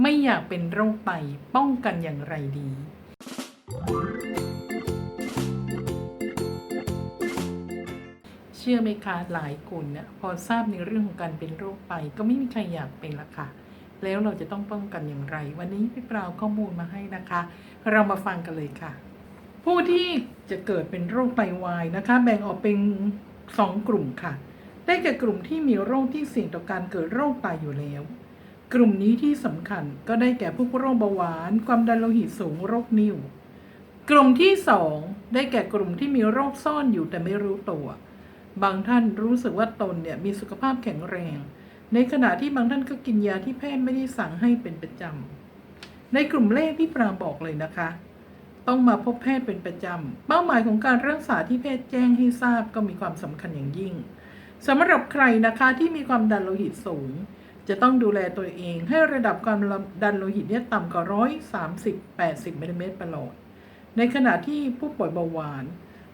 ไม่อยากเป็นโรคไตป้องกันอย่างไรดี เชื่อไหมคะหลายคนเนี่ยพอทราบในเรื่องของการเป็นโรคไตก็ไม่มีใครอยากเป็นละค่ะ แล้วเราจะต้องป้องกันอย่างไร วันนี้พี่ปราวข้อมูลมาให้นะคะ เรามาฟังกันเลยค่ะ ผู้ที่จะเกิดเป็นโรคไตวายนะคะ แบ่งออกเป็นสองกลุ่มค่ะ ได้แก่กลุ่มที่มีโรคที่เสี่ยงต่อการเกิดโรคไตอยู่แล้ว กลุ่มนี้ที่สำคัญก็ได้แก่พวกโรคเบาหวาน ความดันโลหิตสูงโรคนิ่ว กลุ่มที่สองได้แก่กลุ่มที่มีโรคซ่อนอยู่แต่ไม่รู้ตัว บางท่านรู้สึกว่าตนเนี่ยมีสุขภาพแข็งแรง ในขณะที่บางท่านก็กินยาที่แพทย์ไม่ได้สั่งให้เป็นประจำในกลุ่มแรกที่ปราบอกเลยนะคะ ต้องมาพบแพทย์เป็นประจำเป้าหมายของการรักษาที่แพทย์แจ้งให้ทราบก็มีความสำคัญอย่างยิ่งสำหรับใครนะคะที่มีความดันโลหิตสูง จะต้องดูแลตัวเอง ให้ระดับความดันโลหิตเนี่ยต่ำกว่าร้อยสามสิบแปดสิบมิลลิเมตรประหลอด ในขณะที่ผู้ป่วยเบาหวาน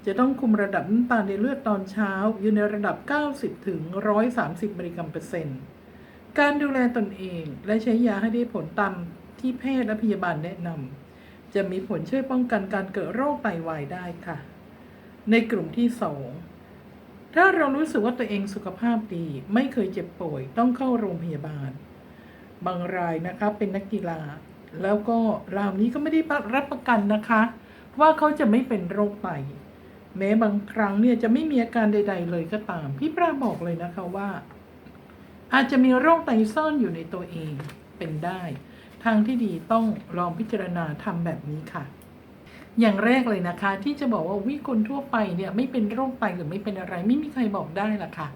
จะต้องคุมระดับน้ำตาลในเลือดตอนเช้า อยู่ในระดับ 90 ถึง 130มิลลิกรัมเปอร์เซ็นต์ การดูแลตนเองและใช้ยาให้ได้ผลตามที่แพทย์และพยาบาลแนะนำจะมีผลช่วยป้องกันการเกิดโรคไตวายได้ค่ะ ในกลุ่มที่ 2 ถ้าเรารู้สึกว่าตัวเองสุขภาพดี ไม่เคยเจ็บป่วย ต้องเข้าโรงพยาบาล บางรายนะคะเป็นนักกีฬา แล้วก็ราวนี้ก็ไม่ได้รับประกันนะคะ ว่าเขาจะไม่เป็นโรคไตแม้บางครั้งเนี่ยจะไม่มีอาการใด ๆ เลยก็ตาม พี่ปราบอกเลยนะคะว่า อาจจะมีโรคไตซ่อนอยู่ในตัวเองเป็นได้ ทางที่ดีต้องลองพิจารณาทำแบบนี้ค่ะ อย่างแรกเลยนะคะ ที่จะบอกว่าวิคนทั่วไปเนี่ยไม่เป็นโรคไตหรือไม่เป็นอะไร ไม่มีใครบอกได้ละค่ะ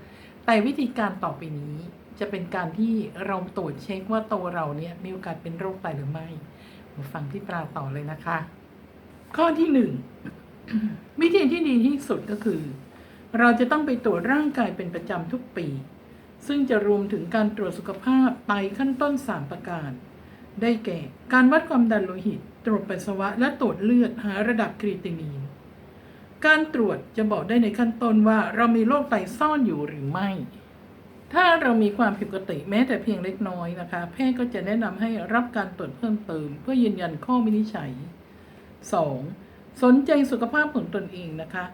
แต่วิธีการต่อไปนี้จะเป็นการที่เราตรวจเช็คว่าตัวเราเนี่ยมีโอกาสเป็นโรคไตหรือไม่มาฟังพี่ปราต่อเลยนะคะ ข้อที่หนึ่งวิธีที่ดีที่สุดก็คือ เราจะต้องไปตรวจร่างกายเป็นประจำทุกปี ซึ่งจะรวมถึงการตรวจสุขภาพไตขั้นต้น 3 ประการ ได้แก่ การวัดความดันโลหิต ตรวจปัสสาวะ และตรวจเลือดหาระดับครีตินีน การตรวจจะบอกได้ในขั้นต้นว่าเรามีโรคไตซ่อนอยู่หรือไม่ ถ้าเรามีความผิดปกติแม้แต่เพียงเล็กน้อยนะคะ แพทย์ก็จะแนะนำให้รับการตรวจเพิ่มเติม เพื่อยืนยันข้อวินิจฉัย 2. สนใจสุขภาพของตนเองนะคะ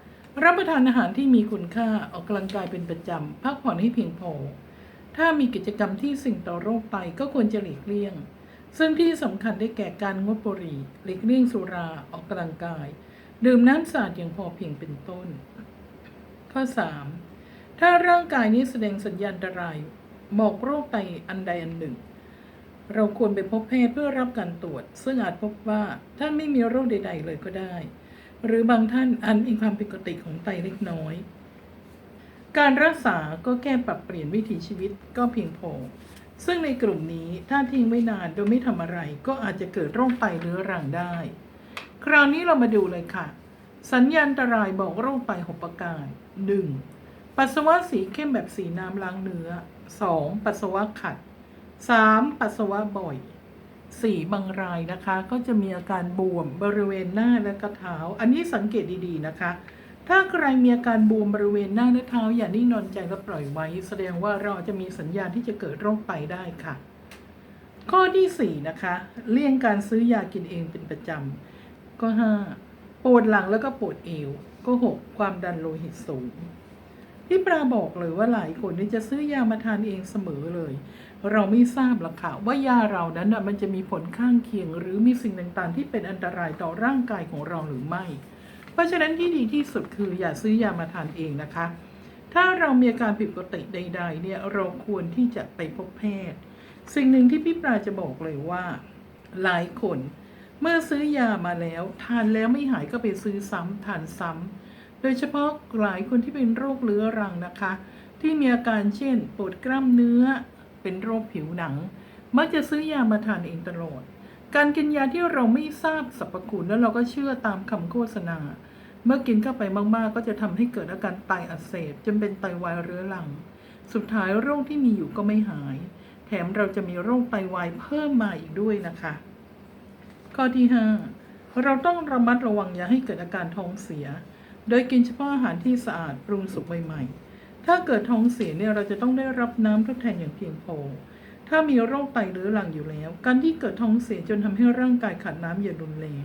รับประทานอาหารที่มีคุณค่าออกกำลังกายเป็นประจำพักผ่อนให้เพียงพอถ้ามีกิจกรรมที่สิ่งต่อโรคไตก็ควรจะหลีกเลี่ยง ซึ่งที่สำคัญได้แก่การงดบุหรี่หลีกเลี่ยงสุราออกกำลังกาย ดื่มน้ำสะอาดอย่างพอเพียงเป็นต้น ข้อ 3. ถ้าร่างกายนี้แสดงสัญญาณอันตรายบอกโรคไตอันใดอันหนึ่ง เราควรไปพบแพทย์เพื่อรับการตรวจ ซึ่งอาจพบว่าท่านไม่มีโรคใด ๆ เลยก็ได้ หรือบางท่านอันมีความผิดปกติของไตเล็กน้อย การรักษาก็แก้ปรับเปลี่ยนวิถีชีวิตก็เพียงพอ ซึ่งในกลุ่มนี้ถ้าทิ้งไว้นานโดยไม่ทำอะไรก็อาจจะเกิดโรคไตเรื้อรังได้ คราวนี้เรามาดูเลยค่ะ สัญญาณอันตรายบอกโรคไตหกประการ 1. ปัสสาวะสีเข้มแบบสีน้ำล้างเนื้อ 2. ปัสสาวะขัด 3. ปัสสาวะบ่อย 4. บางรายนะคะ ก็จะมีอาการบวมบริเวณหน้าและกระเท้า อันนี้สังเกตดีๆนะคะ ถ้าใครมีอาการบวมบริเวณหน้าและเท้า อย่านิ่งนอนใจและปล่อยไว้ แสดงว่าเราจะมีสัญญาณที่จะเกิดโรคไตได้ค่ะ ข้อที่ 4 นะคะ เลี่ยงการซื้อยากินเองเป็นประจำก็ 5. ปวดหลังแล้วก็ปวดเอวก็ 6. ความดันโลหิตสูงพี่ปราบอกเลยว่าหลายคนนี่จะซื้อยามาทานเองเสมอเลย เราไม่ทราบหรอกค่ะว่ายาเรานั้นน่ะมันจะมีผลข้างเคียง หรือมีสิ่งต่างๆ ที่เป็นอันตรายต่อร่างกายของเราหรือไม่ ราะฉะนั้นที่ดีที่สุดคืออย่าซื้อยามาทานเองนะคะ ถ้าเรามีอาการผิดปกติใด ๆ เนี่ยเราควรที่จะไปพบแพทย์ สิ่งหนึ่งที่พี่ปราจะบอกเลยว่า หลายคน เมื่อซื้อยามาแล้ว ทานแล้วไม่หายก็ไปซื้อซ้ำทานซ้ำโดยเฉพาะหลายคนที่เป็นโรคเรื้อรังนะคะ ที่มีอาการเช่นปวดกล้ามเนื้อ เป็นโรคผิวหนัง มักจะซื้อยามาทานเองตลอด การกินยาที่เราไม่ทราบสรรพคุณแล้วเราก็เชื่อตามคำโฆษณา เมื่อกินเข้าไปมากๆ ก็จะทำให้เกิดอาการไตอักเสบจนเป็นไตวายเรื้อรัง สุดท้ายโรคที่มีอยู่ก็ไม่หาย แถมเราจะมีโรคไตวายเพิ่มมาอีกด้วยนะคะ ข้อที่ 5 เราต้องระมัดระวังอย่าให้เกิดอาการท้องเสีย โดยกินเฉพาะอาหารที่สะอาดปรุงสุกใหม่ๆ ถ้าเกิดท้องเสียเนี่ยเราจะต้องได้รับน้ำทดแทนอย่างเพียงพอ ถ้ามีโรคไตเรื้อรังอยู่แล้ว การที่เกิดท้องเสียจนทำให้ร่างกายขาดน้ำอย่างรุนแรง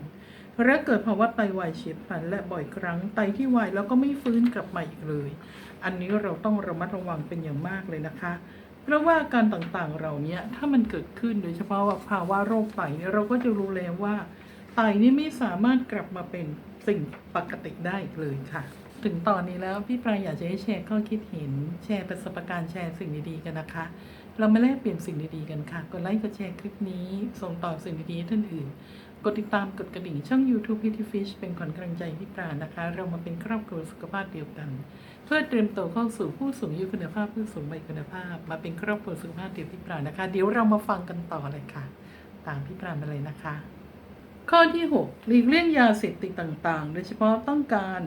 และเกิดภาวะไตวายเฉียบพลันและบ่อยครั้งไตที่วายแล้วก็ไม่ฟื้นกลับมาอีกเลย อันนี้เราต้องระมัดระวังเป็นอย่างมากเลยนะคะ เพราะว่าการต่างๆเราเนี้ยถ้ามันเกิดขึ้นโดยเฉพาะว่าภาวะโรคไตเนี่ยเราก็จะรู้แล้วว่า ไตนี่ไม่สามารถกลับมาเป็นสิ่งปกติได้อีกเลยค่ะ ถึงตอนนี้แล้วพี่ปลายอยากจะให้แชร์ข้อคิดเห็นแชร์ประสบการณ์แชร์สิ่งดีๆกันนะคะ เรามาแลกเปลี่ยนสิ่งดีๆกันค่ะ กดไลค์ กดแชร์คลิปนี้ ส่งต่อสิ่งดีๆให้ท่านอื่น กดติดตาม กดกระดิ่งช่อง YouTube p i t y Fish เป็นขวัญกำลังใจพี่ปรานะคะ เรามาเป็นครอบครัวสุขภาพเดียวกัน เพื่อเตรียมตัวเข้าสู่ผู้สูงอายุคุณภาพผู้สูงวัยคุณภาพ มาเป็นครอบครัวสุขภาพเดียวพี่ปรานะคะ เดี๋ยวเรามาฟังกันต่อเลยค่ะ ตามพี่ปรามาเลยนะคะ ข้อที่ 6 หลีกเลี่ยงยาเสพติดต่างๆ โดยเฉพาะต้องการ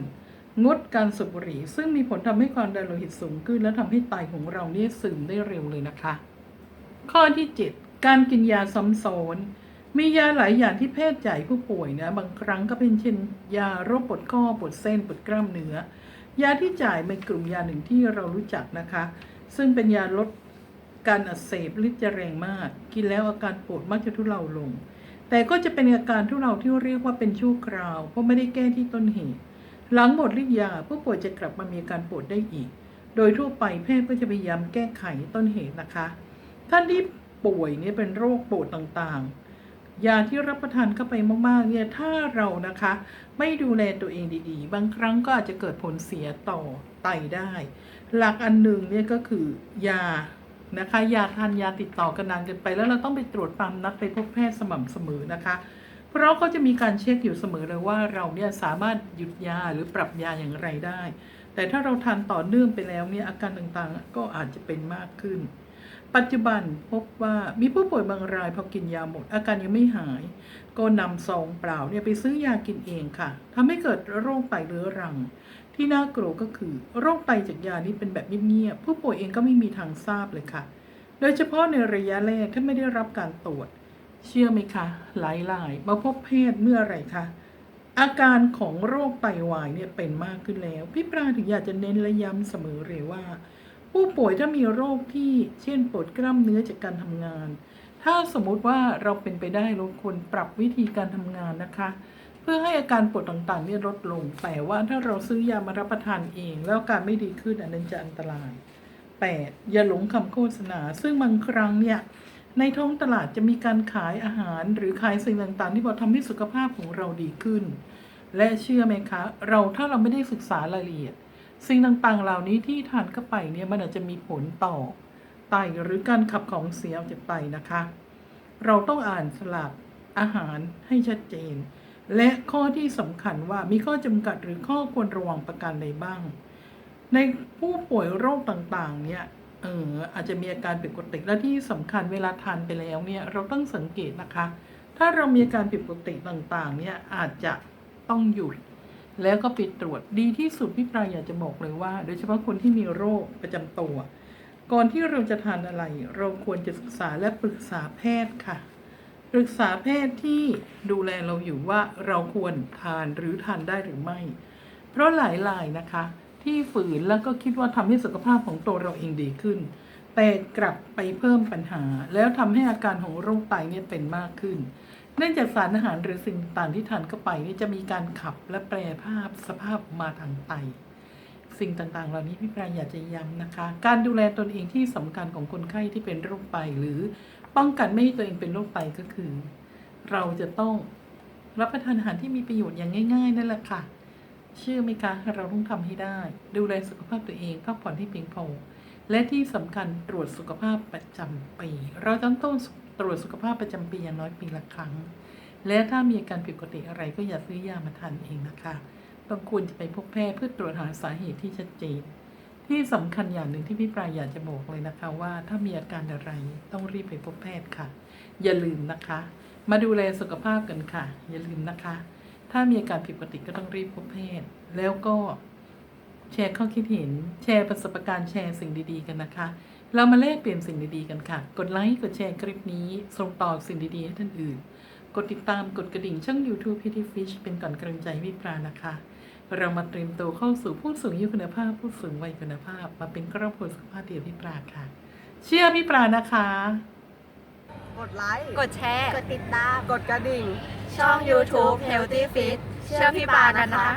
งดการสูบบุหรี่ ซึ่งมีผลทำให้ความดันโลหิตสูงขึ้น และทำให้ไตของเราเนี่ยซึมได้เร็วเลยนะคะ ข้อที่ 7 การกินยาซ้ำซ้อนมียาหลายอย่างที่แพทย์จ่ายผู้ป่วยนะบางครั้งก็เป็นเช่น ยาโรคปวดข้อปวดเส้นปวดกล้ามเนื้อ ยาที่จ่ายเป็นกลุ่มยาหนึ่งที่เรารู้จักนะคะ ซึ่งเป็นยาลดการอักเสบฤทธิ์จะแรงมาก กินแล้วอาการปวดมักจะทุเลาลง แต่ก็จะเป็นอาการทุเลาที่เรียกว่าเป็นชั่วคราว เพราะไม่ได้แก้ที่ต้นเหตุ หลังหมดฤทธิ์ยาผู้ป่วยจะกลับมามีการปวดได้อีก โดยทั่วไปแพทย์ก็จะพยายามแก้ไขต้นเหตุนะคะ ท่านที่ป่วยเนี่ยเป็นโรคปวดต่างๆ ยาที่รับประทานเข้าไปมากๆเนี่ยถ้าเรานะคะ ไม่ดูแลตัวเองดีๆ บางครั้งก็อาจจะเกิดผลเสียต่อไตได้ หลักอันหนึ่งเนี่ยก็คือยานะคะยาทานยาติดต่อกันนานเกินไป แล้วเราต้องไปตรวจตามนัดไปพบแพทย์สม่ำเสมอนะคะ เพราะเขาจะมีการเช็คอยู่เสมอเลยว่าเราเนี่ยสามารถหยุดยาหรือปรับยาอย่างไรได้ แต่ถ้าเราทานต่อเนื่องไปแล้วเนี่ยอาการต่างๆ ก็อาจจะเป็นมากขึ้น ปัจจุบันพบว่ามีผู้ป่วยบางรายพอกินยาหมด อาการยังไม่หาย ก็นำซองเปล่าเนี่ยไปซื้อยากินเองค่ะทำให้เกิดโรคไตเรื้อรังที่น่ากลัวก็คือโรคไตจากยานี้เป็นแบบเงียบๆผู้ป่วยเองก็ไม่มีทางทราบเลยค่ะ โดยเฉพาะในระยะแรกถ้าไม่ได้รับการตรวจ เชื่อไหมคะ หลายๆ มาพบแพทย์เมื่อไหรคะอาการของโรคไตวายเนี่ยเป็นมากขึ้นแล้ว พี่ปราถึงอยากจะเน้นและย้ำเสมอเลยว่า ผู้ป่วยถ้ามีโรคที่เช่นปวดกล้ามเนื้อจากการทำงาน ถ้าสมมุติว่าเราเป็นไปได้เราควรปรับวิธีการทำงานนะคะ เพื่อให้อาการปวดต่างๆเนี่ยลดลง แต่ว่าถ้าเราซื้อยามารับประทานเอง แล้วอาการไม่ดีขึ้นอันนั้นจะอันตราย 8. อย่าหลงคำโฆษณา ซึ่งบางครั้งเนี่ย ในท้องตลาดจะมีการขายอาหารหรือขายสิ่งต่างๆ ที่พอทำให้สุขภาพของเราดีขึ้น และเชื่อไหมคะ เราถ้าเราไม่ได้ศึกษารายละเอียด สิ่งต่างๆ เหล่านี้ที่ทานเข้าไปเนี่ยมันอาจจะมีผลต่อไตหรือการขับของเสียออกจากไตนะคะ เราต้องอ่านสลักอาหารให้ชัดเจน และข้อที่สำคัญว่ามีข้อจำกัดหรือข้อควรระวังประการใดบ้าง ในผู้ป่วยโรคต่างๆเนี่ย เอออาจจะมีอาการผิดปกติและที่สำคัญเวลาทานไปแล้วเนี่ยเราต้องสังเกตนะคะ ถ้าเรามีอาการผิดปกติต่างๆ เนี่ยอาจจะต้องหยุด แล้วก็ไปตรวจดีที่สุดพี่ปลายอยากจะบอกเลยว่า โดยเฉพาะคนที่มีโรคประจำตัว ก่อนที่เราจะทานอะไร เราควรจะศึกษาและปรึกษาแพทย์ค่ะ ปรึกษาแพทย์ที่ดูแลเราอยู่ว่าเราควรทานหรือทานได้หรือไม่ เพราะหลายรายนะคะ ที่ฝืนแล้วก็คิดว่าทำให้สุขภาพของตัวเราเองดีขึ้น แต่กลับไปเพิ่มปัญหา แล้วทำให้อาการของโรคไตเนี่ยเป็นมากขึ้น เนื่องจากสารอาหารหรือสิ่งต่างที่ทานเข้าไปนี่จะมีการขับและแปรภาพสภาพมาทางไต สิ่งต่างๆ เหล่านี้พี่ปรายอยากจะย้ำนะคะ การดูแลตนเองที่สำคัญของคนไข้ที่เป็นโรคไตหรือป้องกันไม่ให้ตัวเองเป็นโรคไตก็คือ เราจะต้องรับประทานอาหารที่มีประโยชน์อย่างง่าย ๆ นั่นแหละค่ะ ชื่อไหมคะเราต้องทำให้ได้ ดูแลสุขภาพตัวเองพักผ่อนให้เพียงพอ และที่สำคัญตรวจสุขภาพประจำปี เราต้องต้องตรวจสุขภาพประจำปีอย่างน้อยปีละครั้ง และถ้ามีอาการผิดปกติอะไรก็อย่าซื้อยามาทานเองนะคะต้องควรจะไปพบแพทย์เพื่อตรวจหาสาเหตุที่ชัดเจน ที่สำคัญอย่างหนึ่งที่พี่ปลายอยากจะบอกเลยนะคะว่าถ้ามีอาการอะไรต้องรีบไปพบแพทย์ค่ะ อย่าลืมนะคะ มาดูแลสุขภาพกันค่ะ อย่าลืมนะคะ ถ้ามีอาการผิดปกติก็ต้องรีบพบแพทย์แล้วก็แชร์ข้อคิดเห็น แชร์ประสบการณ์แชร์สิ่งดีๆ กันนะคะ เรามาแลกเปลี่ยนสิ่งดีๆกันค่ะ กดไลค์กดแชร์คลิปนี้ส่งต่อสิ่งดีๆให้ท่านอื่น กดติดตามกดกระดิ่งช่อง YouTube p t Fish เป็นก่อนกำลังใจวิปรานะคะ เรามาเตรียมตัวเข้าสู่ผู้สูงอายุคุณภาพ ผู้สูงวัยคุณภาพ มาเป็นครอบครัวสุขภาพเดียววิปราค่ะ เชื่อวิปรานะคะ กดไลค์กดแชร์ กดติดตาม กดกระดิ่ง ช่อง YouTube Healthy Fit เชื่อพี่ปานะคะ